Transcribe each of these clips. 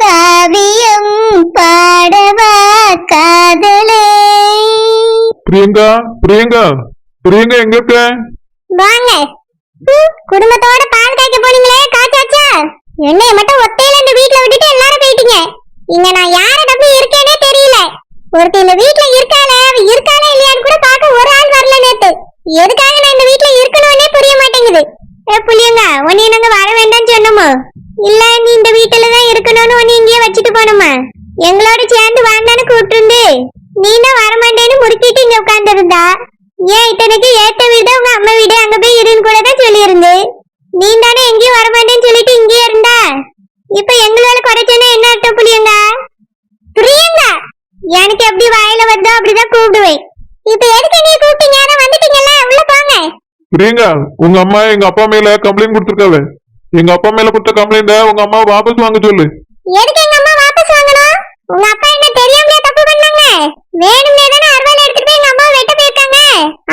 காவியம் பாடவா காதலே. பிரியங்கா பிரியங்கா பிரியங்கா எங்க இருக்க? வாங்க. குடும்பத்தோட பால் காய்க்க போனீங்களே காய்ச்சாச்சா என்னைய மட்டும் ஒத்தையில இந்த வீட்ல விட்டுட்டு எல்லாரும் போயிட்டீங்க. இங்க நான் யார நம்பி இருக்கேனே தெரியல. ஒருத்தி இந்த வீட்ல இருக்காளே அவ இருக்காளா இல்லையான்னு கூட பார்க்க ஒரு ஆள் வரல நேத்து. எதுக்காக நான் இந்த வீட்ல இருக்கணும்னே புரிய மாட்டேங்குது. ஏ புளியங்க உன்னை நாங்க வர வேண்டாம்னு சொன்னோமோ? இல்ல நீ இந்த வீட்டுல தான் இருக்கணும்னு உன்னை இங்கேயே வச்சுட்டு போனோமா எங்களோட சேர்ந்து வாண்டான்னு கூப்பிட்டு நீ தான் வரமாட்டேன்னு முறுக்கிட்டு இங்க உட்காந்துருந்தா ஏன் இத்தனைக்கு ஏத்த வீடு உங்க அம்மா வீடு அங்க போய் இருன்னு கூட தான் சொல்லியிருந்து? நீ தானே எங்கேயும் வரமாட்டேன்னு சொல்லிட்டு இங்கேயே இருந்தா? இப்ப எங்களோட குறைச்சேன்னா என்ன அர்த்தம் புரியுங்க புரியுங்க எனக்கு எப்படி வாயில வருதோ அப்படிதான் கூப்பிடுவேன். இப்ப எதுக்கு நீ கூப்பிட்டீங்க? வந்துட்டீங்கல்ல உள்ள போங்க. பிரியங்கா உங்க அம்மா எங்க அப்பா மேல கம்ப்ளைண்ட் கொடுத்துருக்காவே? எங்க அப்பா மேல கொடுத்த கம்ப்ளைண்ட உங்க அம்மா வாபஸ் வாங்க சொல்லு. எதுக்கு எங்க அம்மா வாபஸ் வாங்கணும்? உங்க அப்பா என்ன தெரியாமலே தப்பு பண்ணாங்க வேணும்னே தானே அறுவாலை எடுத்துட்டு எங்க அம்மா வெட்ட போயிருக்காங்க.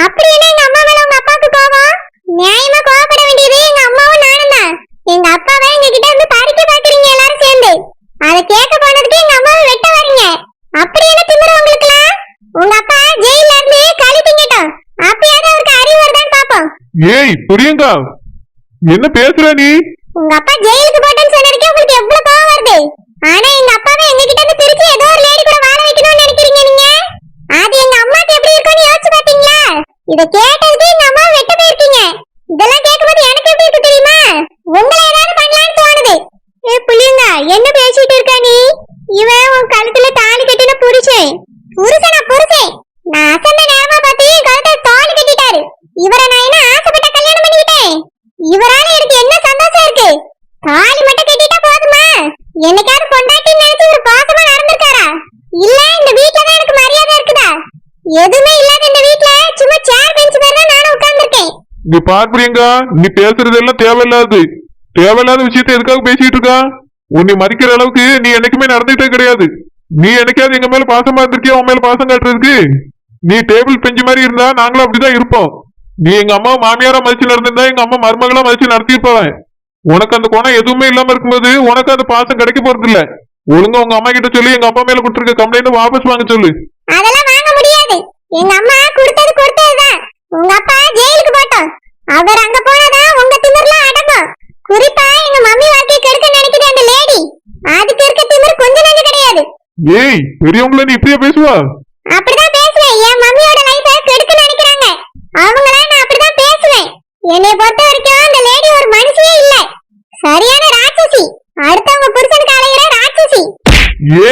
அப்படி என்ன எங்க அம்மா மேல உங்க அப்பாவுக்கு கோவம் நியாயமா கோவப்பட வேண்டியது எங்க அம்மாவும் நானும் தான். எங்க அப்பாவை எங்க கிட்ட இருந்து பறிக்க பாக்குறீங்க எல்லாரும் சேர்ந்து. அதை கேட்க போனதுக்கு எங்க அம்மாவை வெட்ட வரீங்க. அப்படி என்ன திமிரு உங்களுக்குலாம் உங்க அப்பா ஜெயில இருந்து களி திங்கட்டும். அப்பயாவது அவருக்கு அறிவு வருதான்னு பாப்போம். ஏய் பிரியங்கா என்ன பேசுற நீ? உங்க அப்பா ஜெயிலுக்கு போட்டேன்னு சொன்னதுக்கே உங்களுக்கு எவ்வளவு கோவம் வருது? ஆனா எங்க அப்பாவை எங்க கிட்ட இருந்து பிரிச்சு ஏதோ ஒரு லேடி கூட வாழ வைக்கணும்னு நினைக்கிறீங்க நீங்க? அது எங்க அம்மாக்கு எப்படி இருக்கும்னு யோசிச்சு பாத்தீங்களா இத கேட்டதுக்கு எங்க அம்மா வெட்ட போயிருக்கீங்க இதெல்லாம் கேட்கும்போது எனக்கு எப்படி இருக்கு தெரியுமா? உங்களை ஏதாவது பண்ணலாம்னு தோணுது. ஏ புள்ளிங்க என்ன பேசிட்டு இருக்க நீ? இவன் உன் கழுத்துல தாலி கட்டின புருஷன். புருஷன் நான் அசந்த நேரமா பார்த்து என் கழுத்துல தாலி கட்டிட்டாரு இவரை நான் என்ன ஆசைப்பட்ட கல்யாணம் பண்ணிக்கிட்டேன் இவரால எனக்கு என்ன சந்தோஷம் இருக்கு? தாலி மட்டும் கட்டிட்டா போதுமா? என்னைக்காவது பொண்டாட்டின்னு நினைச்சு ஒரு பாசமா நடந்திருக்காரா? இல்ல இந்த வீட்ல தான் எனக்கு மரியாதை இருக்குதா? எதுவுமே இல்லாத இந்த வீட்ல சும்மா சேர் பெஞ்ச் மாதிரி தான் நானும் உட்கார்ந்திருக்கேன். நீ பார் பிரியங்கா நீ பேசுறது எல்லாம் தேவையில்லாது. தேவையில்லாத விஷயத்த எதுக்காக பேசிட்டு இருக்கா? உன்னை மதிக்கிற அளவுக்கு நீ என்னைக்குமே நடந்துட்டே கிடையாது. நீ என்னைக்காவது எங்க மேல பாசமா இருந்திருக்கியா? உன் மேல பாசம் காட்டுறதுக்கு? நீ டேபிள் பெஞ்சு மாதிரி இருந்தா நாங்களும் அப்படிதான் இருப்போம். நீ எங்க அம்மா மாமியாரா மதிச்சு நடந்திருந்தா எங்க அம்மா மருமகளா மதிச்சு நடத்திருப்பாவன் உனக்கு அந்த குணம் எதுவுமே இல்லாம இருக்கும்போது உனக்கு அந்த பாசம் கிடைக்க போறது இல்ல ஒழுங்கா உங்க அம்மா கிட்ட சொல்லி எங்க அப்பா மேல கொடுத்துருக்க கம்ப்ளைண்ட் வாபஸ் வாங்க சொல்லு. அதெல்லாம் வாங்க முடியாது. எங்க அம்மா கொடுத்தது கொடுத்ததுதான். உங்க அப்பா ஜெயிலுக்கு போட்டோம் அவர் அங்க போனாதான் உங்க திமிர்லாம் அடங்கும். குறிப்பா எங்க மம்மி வாழ்க்கை கெடுக்க நினைக்குது அந்த லேடி அதுக்கு இருக்க திமிர் கொஞ்சம் நஞ்சம் கிடையாது. ஏய் பெரியவங்கள நீ இப்படியா பேசுவா? அப்படிதான் பேசுவேன். என் மம்மியோட லைஃப கெடுக்க நினைக்கிறாங்க. பேசுவேன் என்னை பொறுத்த வரைக்கும் அந்த லேடி ஒரு மனுஷியே இல்ல. சரியான ராட்சசி. அடுத்தவங்க புருஷனுக்கு அலைகிற ராட்சசி.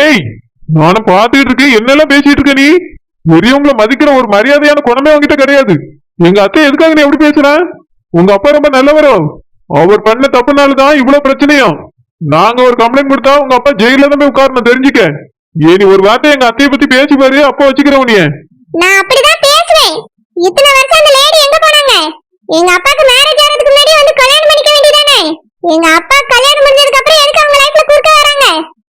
ஏய் நானும் பாத்துட்டு இருக்கேன். என்னெல்லாம் பேசிட்டு இருக்க நீ? பெரியவங்கள மதிக்கிற ஒரு மரியாதையான குணமே உங்ககிட்ட கிடையாது. எங்க அத்தை எதுக்காக நீ எப்படி பேசுற? உங்க அப்பா ரொம்ப நல்லவரோ? அவர் பண்ண தப்புனால தான் இவ்வளவு பிரச்சனையும். நாங்க ஒரு கம்ப்ளைண்ட் கொடுத்தா உங்க அப்பா ஜெயில தான் போய் உட்காரணும். தெரிஞ்சுக்க. ஏ நீ ஒரு வார்த்தை எங்க அத்தையை பத்தி பேசி பாரு. அப்ப வச்சுக்கிற உனிய நான் அப்படிதான் பேசுவேன். இத்தனை வருஷம் அந்த லேடி எங்க போனாங்க? எங்க அப்பாக்கு மேரேஜ் ஆகிறதுக்கு முன்னாடி வந்து கல்யாணம் பண்ணிக்க வேண்டியதானே? எங்க அப்பா கல்யாணம் முடிஞ்சதுக்கு அப்புறம் எதுக்கு அவங்க லைஃப்ல குறுக்க வராங்க?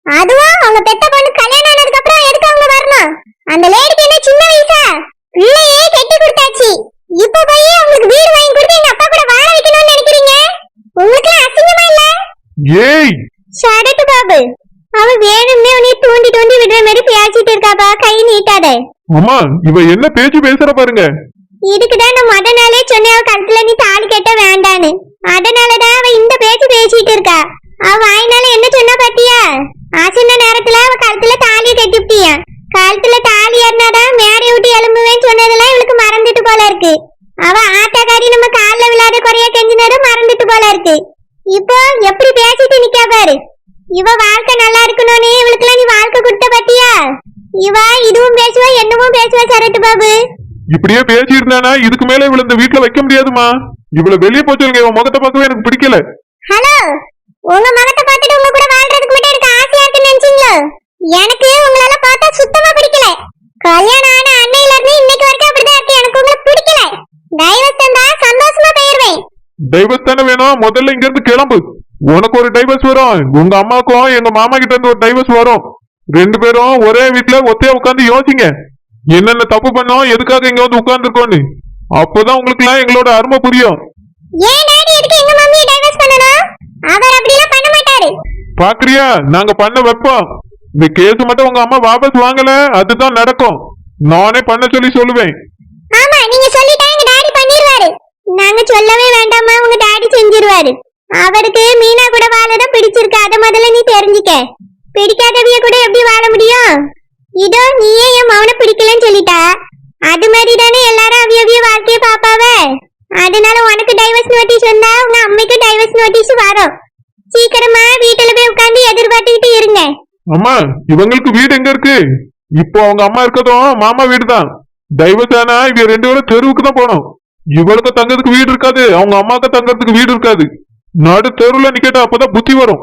அதுவும் அவங்க பெத்த பொண்ணு கல்யாணம் ஆனதுக்கு அப்புறம் எதுக்கு அவங்க வரணும்? அந்த லேடிக்கு என்ன சின்ன வயசா? பிள்ளையே கட்டி கொடுத்தாச்சு. இப்ப போய் உங்களுக்கு வீடு வாங்கி கொடுத்து எங்க அப்பா கூட வாழ வைக்கணும்னு நினைக்கிறீங்க? உங்களுக்கு அசிங்கமா இல்ல? ஏய்! ஷடட்டு பாபு. அவ வேணும்னே உன்னை தூண்டி தூண்டி விடுற மாதிரி பேசிட்டு இருக்காப்பா. கை நீட்டாத. அம்மா இவ என்ன பேச்சு பேசுற பாருங்க. இதுக்குதான் நான் முத நாளே சொன்னேன் அவ கழுத்துல நீ தாலி கட்ட வேண்டான்னு. அதனாலதான் அவ இந்த பேச்சு பேசிட்டு இருக்கா. அவ வாயினால என்ன சொன்னா பாத்தியா? ஆசின நேரத்துல அவ கழுத்துல தாலிய கட்டிப்பிட்டியா? கழுத்துல தாலி ஏறினாதான் மேடை விட்டு எலும்புவேன்னு சொன்னதெல்லாம் இவளுக்கு மறந்துட்டு போல இருக்கு. அவ ஆட்டாக்காரி நம்ம கால்ல விழாத குறைய கெஞ்சினதும் மறந்துட்டு போல இருக்கு. இப்போ எப்படி பேசிட்டு நிக்கா பாரு. இவ வாழ்க்கை நல்லா இருக்கணும்னு இவளுக்குலாம் நீ வாழ்க்கை கொடுத்த பாத்தியா? இவ இதுவும் பேசுவா என்னவும் பேசுவா சரட்டு பாபு. இப்படியே பேசி இருந்தானா இதுக்கு மேல இவள இந்த வீட்டுல வைக்க முடியாதுமா? இவள வெளியே போச்சுங்க இவன் முகத்தை பார்க்கவே எனக்கு பிடிக்கல. ஹலோ உங்க மகத்தை பார்த்துட்டு உங்க கூட வாழ்றதுக்கு மட்டும் எனக்கு ஆசையா இருக்குன்னு நினைச்சீங்களோ? எனக்கு உங்களால பார்த்தா சுத்தமா பிடிக்கல. கல்யாணம் ஆன அன்னையில இருந்து இன்னைக்கு வரைக்கும் அப்படிதான் இருக்கு. எனக்கு உங்களை பிடிக்கல. டைவர்ஸ் தந்தா சந்தோஷமா போயிருவேன். டைவர்ஸ் தானே வேணும்? முதல்ல இங்க இருந்து கிளம்பு. உனக்கு ஒரு டைவர்ஸ் வரும். உங்க அம்மாக்கும் எங்க மாமா கிட்ட இருந்து ஒரு டைவர்ஸ் வரும். ரெண்டு பேரும் ஒரே வீட்டுல ஒத்தையா உட்காந்து யோசிங்க. என்னென்ன தப்பு பண்ணோம் எதுக்காக இங்க வந்து உட்கார்ந்துருக்கோன்னு அப்போதான் உங்களுக்கு எல்லாம் எங்களோட அருமை புரியும். ஏன் டாடி எதுக்கு எங்க மம்மியை டைவர்ஸ் பண்ணணும்? அவர் அப்படிலாம் பண்ண மாட்டாரு. பாக்குறியா? நாங்க பண்ண வைப்போம். இந்த கேஸ் மட்டும் உங்க அம்மா வாபஸ் வாங்கல அதுதான் நடக்கும். நானே பண்ண சொல்லி சொல்லுவேன். ஆமா நீங்க சொல்லிட்டா எங்க டாடி பண்ணிடுவாரு நாங்க சொல்லவே வேண்டாமா உங்க டாடி செஞ்சிருவாரு. அவருக்கு மீனா கூட வாழதான் பிடிச்சிருக்கு. அத முதல்ல நீ தெரிஞ்சுக்க. பிடிக்காதவிய கூட எப்படி வாழ முடியும்? இதோ நீயே என் மவனை பிடிக்கலன்னு சொல்லிட்டா. அது மாதிரி தானே எல்லாரும் அவிய அவிய வாழ்க்கைய பாப்பாவ? அதனால உனக்கு டைவர்ஸ் நோட்டீஸ் வந்தா உங்க அம்மைக்கு டைவர்ஸ் நோட்டீஸ் வரும். சீக்கிரமா வீட்டுல போய் உட்காந்து எதிர்பார்த்துக்கிட்டு இருங்க. அம்மா இவங்களுக்கு வீடு எங்க இருக்கு? இப்போ அவங்க அம்மா இருக்கதும் மாமா வீடு தான் டைவர்ஸ் ஆனா இவங்க ரெண்டு பேரும் தெருவுக்கு தான் போகணும் இவளுக்கு தங்கறதுக்கு வீடு இருக்காது அவங்க அம்மாவுக்கு தங்கறதுக்கு வீடு இருக்காது. நடு தெருவுல நிக்கட்டும் அப்பதான் புத்தி வரும்.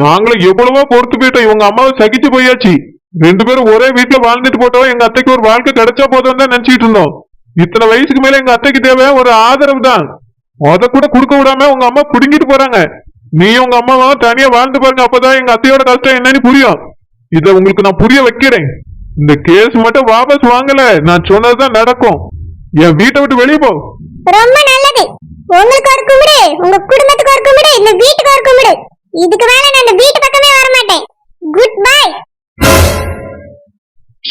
நாங்களும் எவ்வளவோ பொறுத்து போயிட்டோம் இவங்க அம்மாவை சகிச்சு போயாச்சு. ரெண்டு பேரும் ஒரே வீட்டுல வாழ்ந்துட்டு போட்டோம். எங்க அத்தைக்கு ஒரு வாழ்க்கை கிடைச்சா போதும் தான் நினைச்சிட்டு இருந்தோம். இத்தனை வயசுக்கு மேல எங்க அத்தைக்கு தேவை ஒரு ஆதரவு தான். அத கூட கொடுக்க விடாம உங்க அம்மா புடுங்கிட்டு போறாங்க. நீ உங்க அம்மாவும் தனியா வாழ்ந்து பாருங்க. அப்பதான் எங்க அத்தையோட கஷ்டம் என்னன்னு புரியும். இத உங்களுக்கு நான் புரிய வைக்கிறேன். இந்த கேஸ் மட்டும் வாபஸ் வாங்கல. நான் சொன்னதுதான் நடக்கும். என் வீட்டை விட்டு வெளியே போ. ரொம்ப நல்லது. உங்களுக்கு ஒரு கும்பிடு. உங்க குடும்பத்துக்கு ஒரு கும்பிடு. இந்த வீட்டுக்கு ஒரு கும்பிடு. இதுக்கு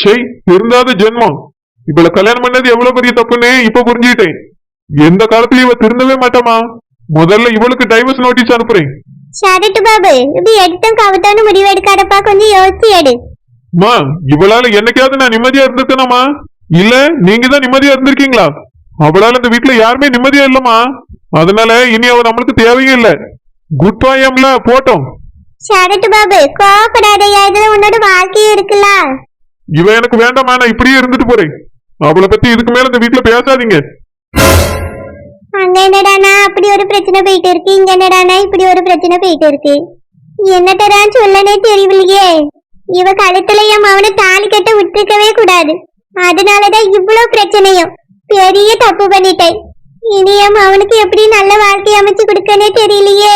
ஷெய் திருந்தாத ஜென்மம். இவள கல்யாணம் பண்ணது எவ்வளவு பெரிய தப்புன்னு இப்ப புரிஞ்சுக்கிட்டேன். எந்த காலத்துலயும் இவ திருந்தவே மாட்டாமா முதல்ல இவளுக்கு டைவர்ஸ் நோட்டீஸ் அனுப்புறேன். சரட்டு பாபு இப்படி எடுத்தும் கவிட்டான்னு முடிவு எடுக்காதப்பா கொஞ்சம் யோசிச்சு எடு. மா இவளால என்னைக்காவது நான் நிம்மதியா இருந்திருக்கேனாமா இல்ல நீங்க தான் நிம்மதியா இருந்திருக்கீங்களா? அவளால இந்த வீட்டுல யாருமே நிம்மதியா இல்லம்மா. அதனால இனி அவ நம்மளுக்கு தேவையும் இல்ல. குட் பாயம்ல போட்டோம். சரட்டு பாபு கோவப்படாதயா இதுல உன்னோட வாழ்க்கையும் இருக்குல்ல. இவ எனக்கு வேண்டாமா நான் இப்படியே இருந்துட்டு போறேன். அவளை பத்தி இதுக்கு மேல இந்த வீட்டுல பேசாதீங்க. அங்க என்னடானா அப்படி ஒரு பிரச்சனை போயிட்டு இருக்கு? இங்க என்னடானா இப்படி ஒரு பிரச்சனை போயிட்டு இருக்கு? என்னட்டதான் சொல்லனே தெரியலையே இவ கழுத்துல என் மவனை தாலி கட்ட விட்டுருக்கவே கூடாது. அதனாலதான் இவ்வளவு பிரச்சனையும். பெரிய தப்பு பண்ணிட்டேன். இனி என் மவனுக்கு எப்படி நல்ல வாழ்க்கை அமைச்சு கொடுக்கனே தெரியலையே.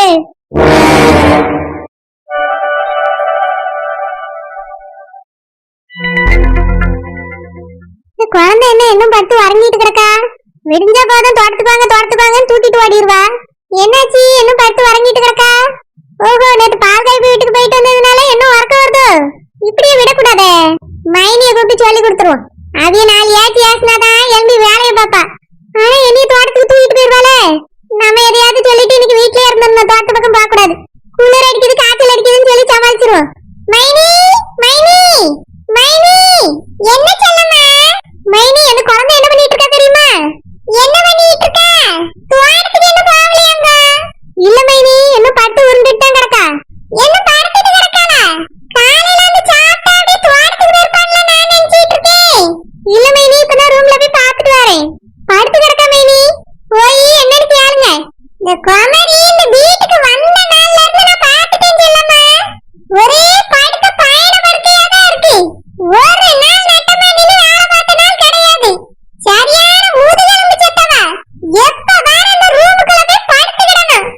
குழந்தை என்ன இன்னும் படுத்து உறங்கிட்டு கிடக்கா? விடிஞ்ச போதும் தோட்டத்துக்கு வாங்க தூக்கிட்டு ஓடிடுவா என்னாச்சு இன்னும் படுத்து வரங்கிட்டு கிடக்கா? ஓஹோ நேற்று பால் காய்ப்பு வீட்டுக்கு போயிட்டு வந்ததுனால இன்னும் உறக்க வருது? இப்படியே விடக்கூடாதே. மைனியை கூப்பிட்டு சொல்லி கொடுத்துருவோம். அதைய நாலு ஏத்தி ஏசினாதான் எழும்பி வேலையை பாப்பா ஆனா என்னைய தோட்டத்துக்கு தூக்கிட்டு போயிருவாளே. நம்ம எதையாவது சொல்லிட்டு இன்னைக்கு வீட்டுல இருந்திருந்தோம் தோட்ட பக்கம் பார்க்க கூடாது குளிர் அடிக்குது காய்ச்சல் அடிக்குதுன்னு சொல்லி சமாளிச்சிருவோம் மைனி மைனி மைனி என்ன சொல்லம்மா மைனி அந்த குழந்தை என்ன பண்ணிட்டு இருக்கா தெரியுமா என்ன பண்ணிட்டு இருக்கா தோட்டத்துக்கு என்ன போகலையாங்க இல்ல மைனி என்ன பட்டு உருண்டுட்டு தான் கிடக்கா என்ன படுத்துட்டு கிடக்காளா காலையில வந்து சாப்பிட்டா அப்படியே தோட்டத்துக்கு போயிருப்பான்ல நான் நினைச்சிட்டு இருக்கேன் இல்ல மைனி இப்ப நான் ரூம்ல போய் பார்த்துட்டு வரேன் படுத்து கிடக்கா மைனி போய் என்னன்னு கேளுங்க இந்த குமரி இந்த வீட்டுக்கு வந்த நாள்ல இருந்து நான் பார்த்துட்டேன் செல்லம்மா ஒரே படுத்த பயண படுக்கையா தான் இருக்கு ஒரு நாள் நட்டமா நின்னு வேலை பார்த்த நாள் கிடையாது சரியான முதுகெலும்பு செத்தவ எப்ப வர அந்த ரூமுக்குள்ள போய் படுத்துக்கிடணும்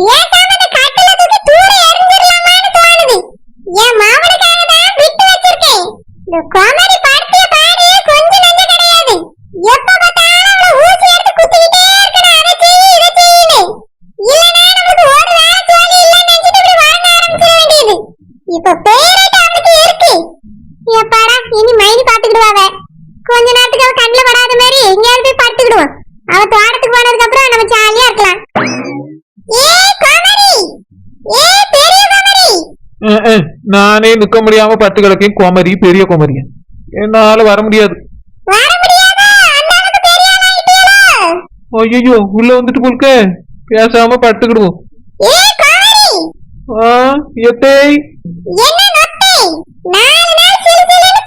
பேசாம அந்த கட்டில தூக்கி தூர எறிஞ்சிடலாமான்னு தோணுது என் மாமனுக்காக தான் விட்டு வச்சிருக்கேன் இந்த குமரி படுத்திய பாடு கொஞ்சம் நெஞ்ச கிடையாது எப்ப பார்த்தாலும் அவளை ஊசி எடுத்து குத்திக்கிட்டே இருக்கணும் அதை செய்யு இதை செய்யுன்னு இல்லனா நமக்கு ஒரு வேலை ஜோலி இல்லைன்னு நினைச்சிட்டு இப்படி வாங்க ஆரம்பிச்சிட வேண்டியது இப்ப பேரேட்டு அவளுக்கு இருக்கு எப்பாடா இனி மைனி பாத்துக்கிடுவாவ கொஞ்ச நேரத்துக்கு அவ கண்ணுல படாத மாதிரி எங்கேயாவது போய் படுத்துக்கிடுவோம். அவ தோட்டத்துக்கு போனதுக்கு அப்புறம் நம்ம ஜாலியா இருக்கலாம். ஏ கோமரி ஏ பெரிய கோமரி அஹ், அஹ், நானே நிக்க முடியாம பட்டு கிடக்கேன். குமரி பெரிய குமரி என்னால வர முடியாது. ஐயோ உள்ள வந்துட்டு போல்க. பேசாம படுத்துக்கிடுவோம். நொத்தை? நாலு நாள் சிலு சிலுன்னு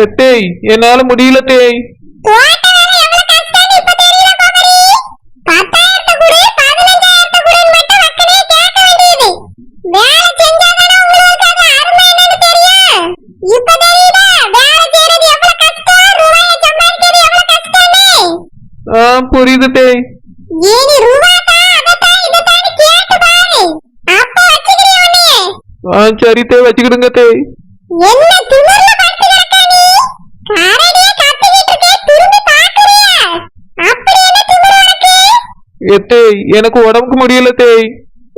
எட்டேய் என்னால முடியல தேய் புரியுது டேய் எவ்வளவு கஷ்டம்னு இப்ப தெரியல கோமரி பத்தாயிரத்தை கொடு பதினஞ்சாயிரத்தை கொடுன்னு மட்டும் வக்கனே கேட்க வேண்டியது வேலை செஞ்சாதானே உங்களுக்கு அது அருமை என்னன்னு தெரியும் இப்ப தெரியுதா வேலை செய்யறது எவ்வளவு கஷ்டம் ரூபாயை சம்பாதிக்கிறது எவ்வளவு கஷ்டம்னு ஆ புரியுது தேய் ஏனி ரூபாட்டா அதத்தான் இதத்தான் கேட்டு பாரு அப்ப வச்சுக்கிறீ உன்னைய ஆ சரி தேய் வச்சுக்கிடுங்க தேய் என்ன திமிர்ல படுத்து கிடக்க நீ கரடியே கத்திக்கிட்டு இருக்கே திரும்பி பாக்குறியா அப்படி என்ன திமிர் உனக்கு ஏ தேய் எனக்கு உடம்புக்கு முடியல தேய்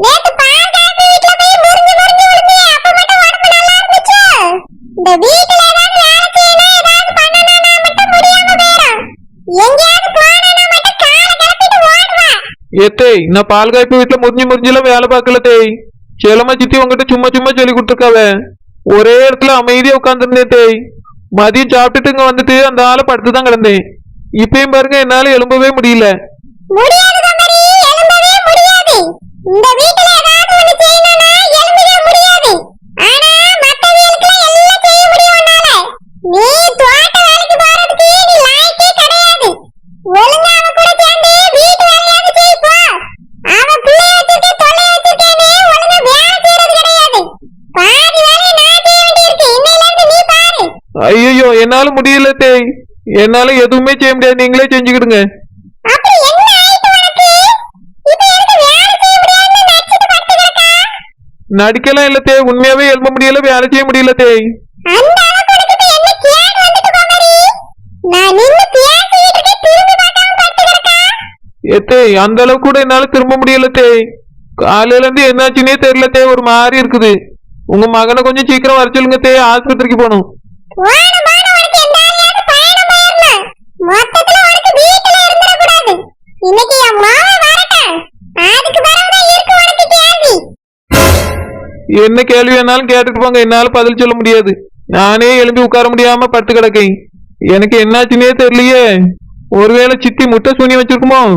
நேத்து பால் காய்ச்சி வீட்ல போய் முறிஞ்சு முறிஞ்சு விழுந்தியே, அப்ப மட்டும் உடம்பு நல்லா இருந்துச்சு. இந்த வீட்டுல ஏதாவது வேலை செய்யணும், ஏதாவது பண்ணணும்னா மட்டும் முடியாம போயிரும். எங்கேயாவது போகணும்னா மட்டும் காலை கிளப்பிட்டு ஓடுவா. ஏ தேய் நான் பால் காய்ப்பு வீட்டுல முறிஞ்சு முறிஞ்சுலாம் வேலை பார்க்கல தேய் செலமா சித்தி உங்ககிட்ட சும்மா சும்மா சொல்லி கொடுத்துருக்காவ ஒரே இடத்துல அமைதியா உட்காந்துருந்தேன் தேய் மதியம் சாப்பிட்டுட்டு இங்க வந்துட்டு அந்த ஆளை படுத்து தான் கிடந்தேன் இப்பயும் பாருங்க என்னால எழும்பவே முடியல முடியாது இந்த வீட்டுல ஏதாவது ஒண்ணு செய்யணும்னா எழும்பவே முடியாது. ஆனா மத்தவங்களுக்குலாம் எல்லாம் செய்ய முடியும் உன்னால. நீ தோட்ட வேலைக்கு போறதுக்கு நீ லாயக்கே கிடையாது. ஒழுங்கா அவன் கூட சேர்ந்து வீட்டு வேலையாவது செய் போ. அவன் பிள்ளைய வச்சிருக்கேன், தொல்லைய வச்சிருக்கேன்னு ஒழுங்கா வேலை செய்யறது கிடையாது. பாதி வேலையை நான் செய்ய வேண்டியிருக்கு. இன்னையில இருந்து நீ பாரு. ஐயோ என்னால முடியல தேய். என்னால எதுவுமே செய்ய முடியாது. நீங்களே செஞ்சுக்கிடுங்க? நடிக்கலாம் இல்ல தேய். உண்மையாவே எழும்ப முடியல வேலை செய்ய முடியல தேய். தேய் அந்த அளவுக்கு கூட என்னால திரும்ப முடியல தேய். காலையில இருந்து என்னாச்சுன்னே தெரியல தேய். ஒரு மாதிரி இருக்குது. உங்க மகனை கொஞ்சம் சீக்கிரம் வர சொல்லுங்க தேய். ஆஸ்பத்திரிக்கு போகணும் போன போன உனக்கு எந்த ஆளையாவது பயணம் போயிரணும். மொத்தத்துல உனக்கு வீட்டுல இருந்துடக்கூடாது. இன்னைக்கு என் மாமன் வரட்டும். அதுக்கு பிறகுதான் இருக்கு உனக்கு கேள்வி. என்ன கேள்வி வேணாலும் கேட்டுட்டு போங்க. என்னால பதில் சொல்ல முடியாது. நானே எழும்பி உட்கார முடியாம பட்டு கிடக்கேன். எனக்கு என்னாச்சுன்னே தெரியலையே. ஒருவேளை சித்தி முட்டை சூனியம் வச்சிருக்குமோ?